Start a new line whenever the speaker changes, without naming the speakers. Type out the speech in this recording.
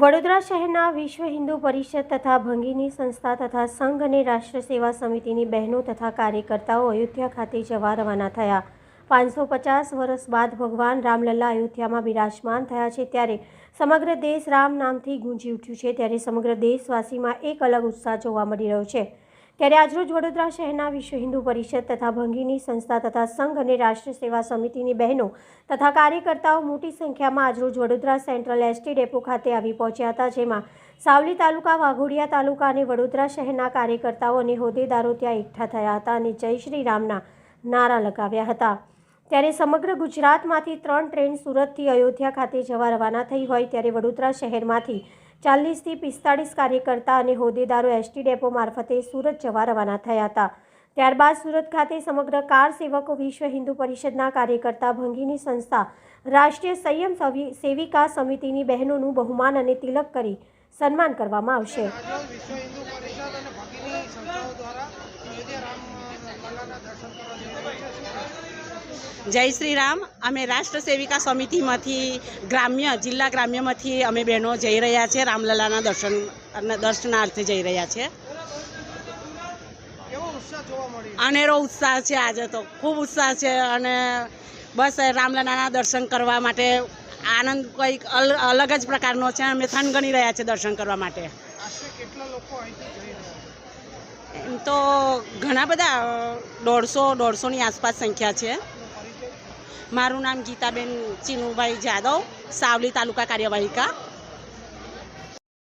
વડોદરા શહેરના વિશ્વ હિન્દુ પરિષદ તથા ભંગીની સંસ્થા તથા સંઘ અને રાષ્ટ્ર સેવા સમિતિની બહેનો તથા કાર્યકર્તાઓ અયોધ્યા ખાતે જવા રવાના થયા. પાંચસો પચાસ વર્ષ બાદ ભગવાન રામલલ્લા અયોધ્યામાં બિરાજમાન થયા છે ત્યારે સમગ્ર દેશ રામ નામથી ગુંજી ઉઠ્યું છે. ત્યારે સમગ્ર દેશવાસીમાં એક અલગ ઉત્સાહ જોવા મળી રહ્યો છે. ત્યારે આજરોજ વડોદરા શહેરના વિશ્વ હિન્દુ પરિષદ તથા ભંગીની સંસ્થા તથા સંઘ અને રાષ્ટ્ર સેવા સમિતિની બહેનો તથા કાર્યકર્તાઓ મોટી સંખ્યામાં આજરોજ વડોદરા સેન્ટ્રલ એસટી ડેપો ખાતે આવી પહોંચ્યા હતા, જેમાં સાવલી તાલુકા, વાઘોડિયા તાલુકા અને વડોદરા શહેરના કાર્યકર્તાઓ અને હોદ્દેદારો ત્યાં એકઠા થયા હતા અને જય શ્રી રામના નારા લગાવ્યા હતા. ત્યારે સમગ્ર ગુજરાતમાંથી ત્રણ ટ્રેન સુરતથી અયોધ્યા ખાતે જવા રવાના થઈ હોય ત્યારે વડોદરા શહેરમાંથી ચાલીસથી પિસ્તાળીસ કાર્યકર્તા અને હોદ્દેદારો એસટી ડેપો મારફતે સુરત જવા રવાના થયા હતા ત્યારબાદ સુરત ખાતે સમગ્ર કાર સેવકો વિશ્વ હિન્દુ પરિષદના કાર્યકર્તા ભંગીની સંસ્થા રાષ્ટ્રીય સંયમ સવિ- સેવિકા સમિતિની બહેનોનું બહુમાન અને તિલક કરી સન્માન કરવામાં આવશે
દર્શન કરવા જઈ રહ્યા છે?
જય શ્રી રામ. અમે રાષ્ટ્ર સેવિકા સમિતિમાંથી ગ્રામ્ય જિલ્લા ગ્રામ્યમાંથી અમે બહેનો જઈ રહ્યા છે રામલલાના દર્શન અને દર્શનાર્થે જઈ રહ્યા છે. અનેરો ઉત્સાહ છે આજે તો. ખૂબ ઉત્સાહ છે અને બસ રામલલાના દર્શન કરવા માટે આનંદ કંઈક અલ- અલગ જ પ્રકારનો છે. અમે થનગણી રહ્યા છે દર્શન કરવા માટે. એમ તો ઘણા બધા દોઢસો દોઢસોની આસપાસ સંખ્યા છે. મારું નામ ગીતાબેન ચીનુભાઈ જાદવ સાવલી તાલુકા કાર્યવાહિકા.